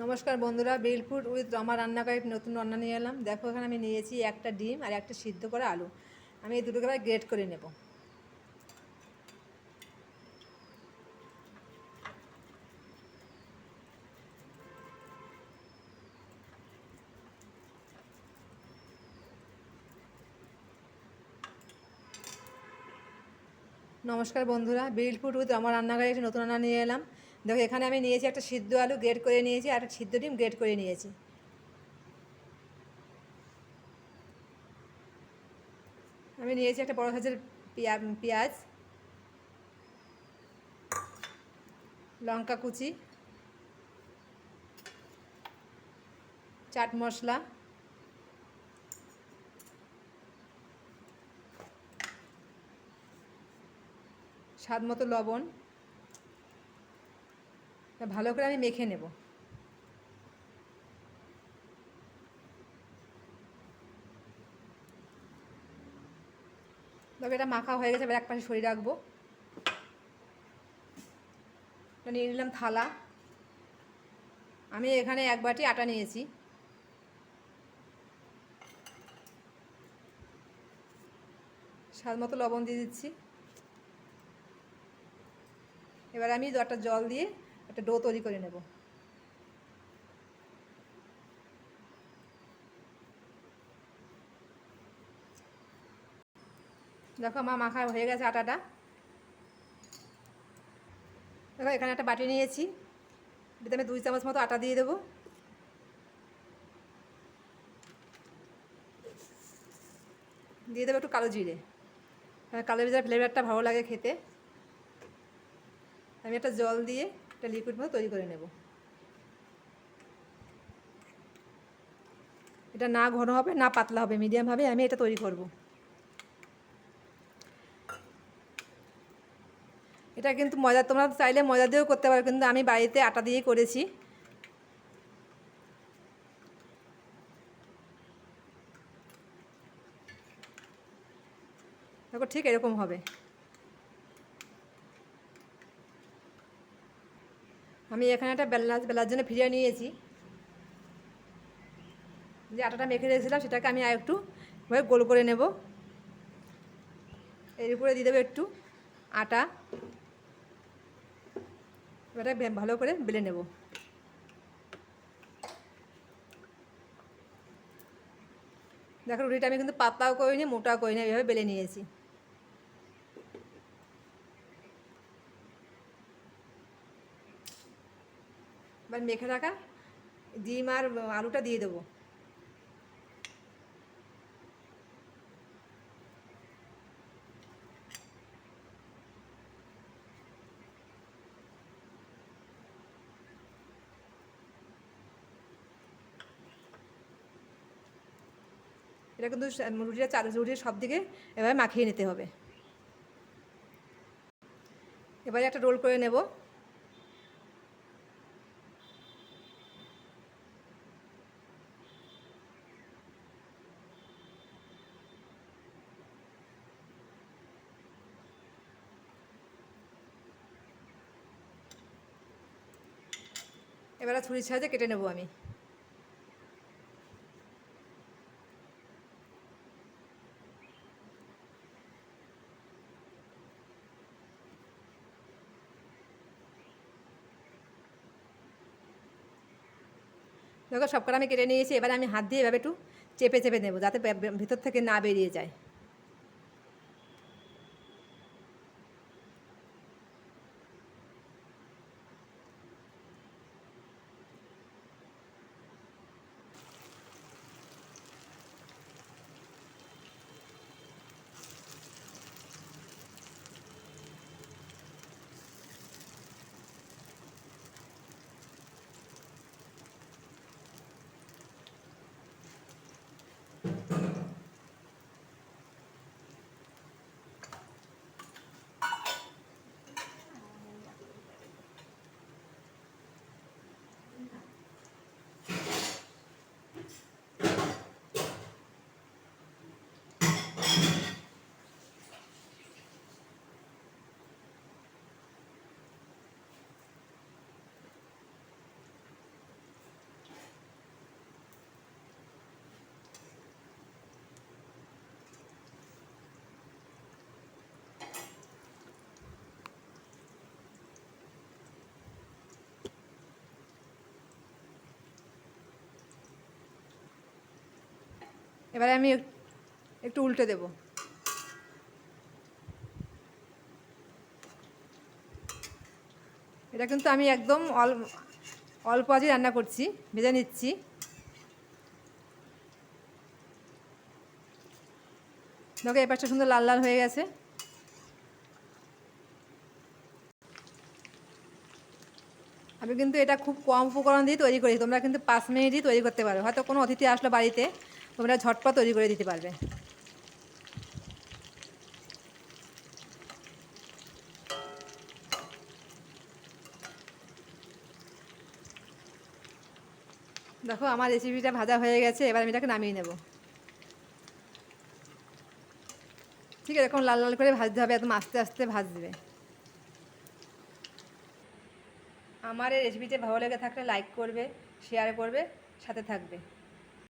নমস্কার বন্ধুরা বিলফুড উইথ রমা রান্নাঘরে একটি নতুন রান্না নিয়ে এলাম। দেখো, এখানে আমি নিয়েছি একটা ডিম আর একটা সিদ্ধ করা আলু। আমি এই দুটোকে গ্রেট করে নেব। নমস্কার বন্ধুরা বিলফুড উইথ রমা রান্নাঘরে একটি নতুন রান্না নিয়ে এলাম। দেখো, এখানে আমি নিয়েছি একটা সিদ্ধ আলু গ্রেট করে নিয়েছি, আর একটা সিদ্ধ ডিম গ্রেট করে নিয়েছি। আমি নিয়েছি একটা বড় সাইজের পেঁয়াজ, লঙ্কা কুচি, চাট মশলা, স্বাদ মতো লবণ। তা ভালো করে আমি মেখে নেব। তবে এটা মাখা হয়ে গেছে, এবার এক পাশে সরিয়ে রাখব। নিয়ে নিলাম থালা। আমি এখানে এক বাটি আটা নিয়েছি। স্বাদ মতো লবণ দিয়ে দিচ্ছি। এবার আমি একটা জল দিয়ে একটা ডো তৈরি করে নেব। দেখো মা মাখা হয়ে গেছে আটাটা। দেখো, এখানে একটা বাটি নিয়েছি। এটাতে আমি দুই চামচ মতো আটা দিয়ে দেবো। দিয়ে দেবো একটু কালো জিরে। কালো জিরার ফ্লেভারটা ভালো লাগে খেতে। আমি একটা জল দিয়ে একটা লিকুইড মতো তৈরি করে নেব। এটা না ঘন হবে, না পাতলা হবে মিডিয়ামভাবে আমি এটা তৈরি করব। এটা কিন্তু ময়দা, তোমরা চাইলে ময়দা দিয়েও করতে পারো, কিন্তু আমি বাড়িতে আটা দিয়েই করেছি। দেখো ঠিক এরকম হবে। আমি এখানে একটা বেলা বেলার জন্য ফিরিয়ে নিয়েছি। যে আটাটা মেখে রেখেছিলাম, সেটাকে আমি আর একটু গোল করে নেব। এর উপরে দিয়ে দেবো একটু আটা। এবারে ভালো করে বেলে নেব। দেখো রুটিটা আমি কিন্তু পাতলাও করিনি, মোটাও করিনি এভাবে বেলে নিয়েছি। এবার মেখে রাখা, ডিম আর আলুটা দিয়ে দেবো। এটা কিন্তু রুটিটা চার রুটির সব দিকে এভাবে মাখিয়ে নিতে হবে। এবারে একটা রোল করে নেব। এবারে ছুরির সাহায্যে কেটে নেব আমি। দেখো, সবকটা আমি কেটে নিয়েছি, এবারে আমি হাত দিয়ে এভাবে একটু চেপে চেপে নেব, যাতে ভিতর থেকে না বেরিয়ে যায়। এবারে আমি একটু উল্টে দেব। এটা কিন্তু আমি একদম অল্প আজই রান্না করছি, ভেজে নিচ্ছি। দেখো, এই পাশটা সুন্দর লাল লাল হয়ে গেছে। আমি কিন্তু এটা খুব কম উপকরণ দিয়ে তৈরি করি তোমরা কিন্তু পাঁচ মিনিটই তৈরি করতে পারো। হয়তো কোনো অতিথি আসলো বাড়িতে তোমরা ঝটপট তৈরি করে দিতে পারবে। দেখো, আমার রেসিপিটা ভাজা হয়ে গেছে, এবার আমি এটাকে নামিয়ে নেব। ঠিক আছে এরকম লাল লাল করে ভাজতে হবে, একদম আস্তে আস্তে ভাজবে। আমার এই রেসিপিটা ভালো লেগে থাকলে লাইক করবে শেয়ার করবে, সাথে থাকবে।